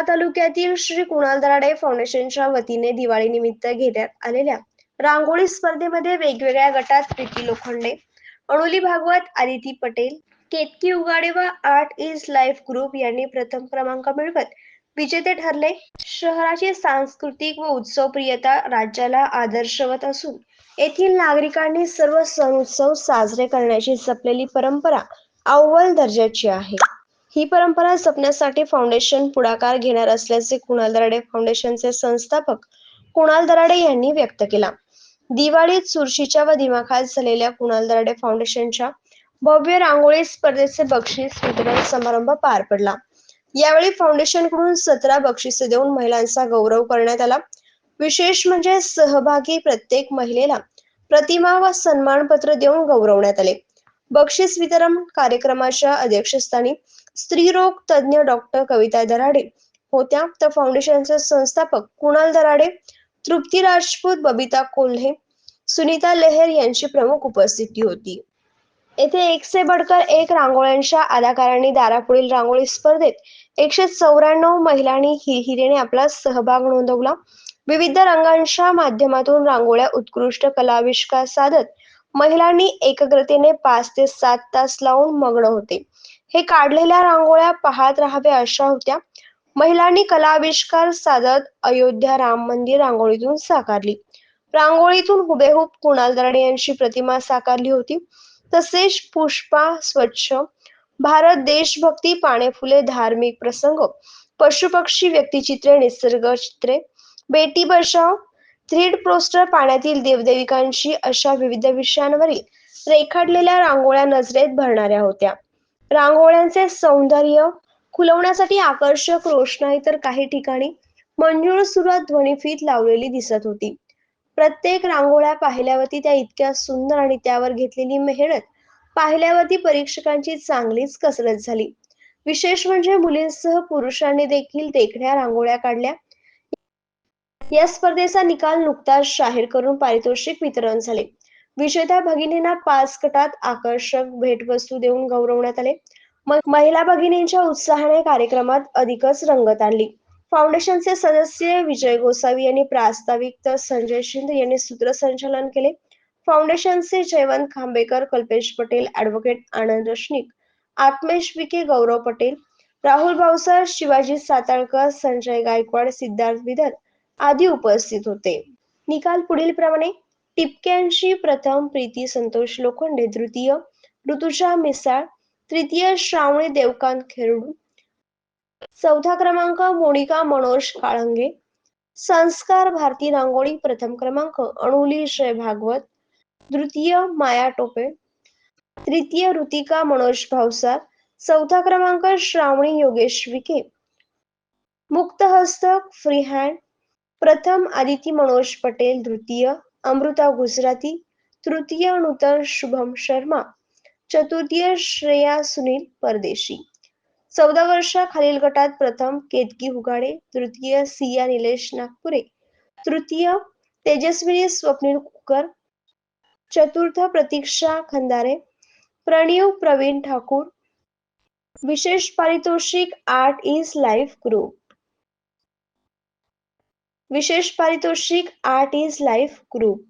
तालुक्यातील श्री कुणाल दराडे फाउंडेशनच्या वतीने दिवाळी निमित्त घेण्यात आलेल्या रांगोळी स्पर्धेमध्ये वेगवेगळ्या गटात प्रीती लोखंडे अणुली भागवत आदिती पटेल केतकी उगाडे व आर्ट इज लाईफ ग्रुप यांनी प्रथम क्रमांक मिळवत विजेते ठरले. शहराची सांस्कृतिक व उत्सवप्रियता राज्याला आदर्शवत असून येथील नागरिकांनी सर्व सण उत्सव साजरे करण्याची जपलेली परंपरा अव्वल दर्जाची आहे. ही परंपरा जपण्यासाठी फाउंडेशन पुढाकार घेणार असल्याचे कुणाल दराडे फाउंडेशनचे संस्थापक कुणाल दराडे यांनी व्यक्त केला. दिवाळीत चुरशीच्या व दिमाखात झालेल्या कुणाल दराडे फाउंडेशनच्या भव्य रांगोळी स्पर्धेचे बक्षीस वितरण समारंभ पार पडला. यावेळी फाउंडेशनकडून सतरा बक्षिसे देऊन महिलांचा गौरव करण्यात आला. विशेष म्हणजे सहभागी प्रत्येक महिलेला प्रतिमा व सन्मानपत्र देऊन गौरवण्यात आले. बक्षीस वितरण कार्यक्रमाच्या अध्यक्षस्थानी स्त्रीरोग तज्ज्ञ डॉक्टर कविता दराडे होत्या. तर फाउंडेशनचे संस्थापक कुणाल दराडे तृप्ती राजपूत बबिता कोल्हे सुनीता लेहर यांची प्रमुख उपस्थिती होती. येथे एक से बडकर एक रांगोळ्यांच्या अदाकारांनी दारापुढील रांगोळी स्पर्धेत एकशे चौऱ्याण्णव महिलांनी हिरहिरेने आपला सहभाग नोंदवला. विविध रंगांच्या माध्यमातून रांगोळ्या उत्कृष्ट कलाविष्कार साधत महिलांनी एकाग्रतेने पाच ते सात तास लावून मग्न होते. हे काढलेल्या रांगोळ्या पाहत राहावे अशा होत्या. महिलांनी कलाविष्कार साधत अयोध्या राम मंदिर रांगोळीतून साकारली. रांगोळीतून हुबेहूब कुणाल दराडे यांची प्रतिमा साकारली होती. तसेच पुष्पा स्वच्छ भारत देशभक्ती पाने फुले धार्मिक प्रसंग पशुपक्षी व्यक्तिचित्रे निसर्ग चित्रे बेटी बचाव थ्रीड पोस्टर पाण्यातील देवदेविकांची अशा विविध विषयांवरील रेखाटलेल्या रांगोळ्या नजरेत भरणाऱ्या होत्या. रांगोळ्यांचे सौंदर्य खुलवण्यासाठी आकर्षक रोषणाई तर काही ठिकाणी. मंजूळ सुरात ध्वनिफीत लावलेली दिसत होती. प्रत्येक रांगोळ्या पाहिल्यावरती त्या इतक्या सुंदर आणि त्यावर घेतलेली मेहनत पाहिल्यावरती परीक्षकांची चांगलीच कसरत झाली. विशेष म्हणजे मुलींसह पुरुषांनी देखील देखण्या रांगोळ्या काढल्या. या स्पर्धेचा निकाल नुकताच जाहीर करून पारितोषिक वितरण झाले. विजेत्या भगिनींना पाच गटात आकर्षक भेटवस्तू देऊन गौरवण्यात आले. महिला भगिनींच्या उत्साहाने कार्यक्रमात अधिकच रंगत आणली. फाउंडेशनचे सदस्य विजय गोसावी यांनी प्रास्ताविक तर संजय शिंदे यांनी सूत्रसंचालन केले. फाउंडेशनचे जयवंत खांबेकर कल्पेश पटेल ऍडव्होकेट आनंद रश्निक आत्मेश विके गौरव पटेल राहुल भावसर शिवाजी साताळकर संजय गायकवाड सिद्धार्थ विदर आदी उपस्थित होते. निकाल पुढील प्रमाणे टिपक्यांशी प्रथम प्रीती संतोष लोखंडे द्वितीय ऋतुजा मिसाळ तृतीय श्रावणी देवकांत खेरडू. चौथा क्रमांक मोनिका मनोज काळंगे. संस्कार भारती रांगोळी प्रथम क्रमांक अणुली जय भागवत. द्वितीय माया टोपे. तृतीय ऋतिका मनोज भावसार चौथा क्रमांक श्रावणी योगेश विखे. मुक्तहस्तक फ्री हँड प्रथम आदिती मनोज पटेल द्वितीय અમૃતા ગુજરાતી તૃતીયાનુતર શુભમ શર્મા, ચતુર્થીય શ્રેયા સુનિલ પરદેશી, ચૌદા વર્ષા ખાલીલ ગટાત પ્રથમ કેતકી હુગાડે, તૃતીય સિયા નિલેશ નાગપુરે, તૃતીય તેજસ્વીની સ્વપ્નિલ કુકર, ચતુર્થ પ્રતીક્ષા ખંદારે, પ્રણીવ પ્રવીણ ઠાકુર, વિશેષ પારિતોષિક આર્ટ ઇઝ લાઈફ ગ્રુપ. विशेष पारितोषिक आर्ट इज लाईफ ग्रुप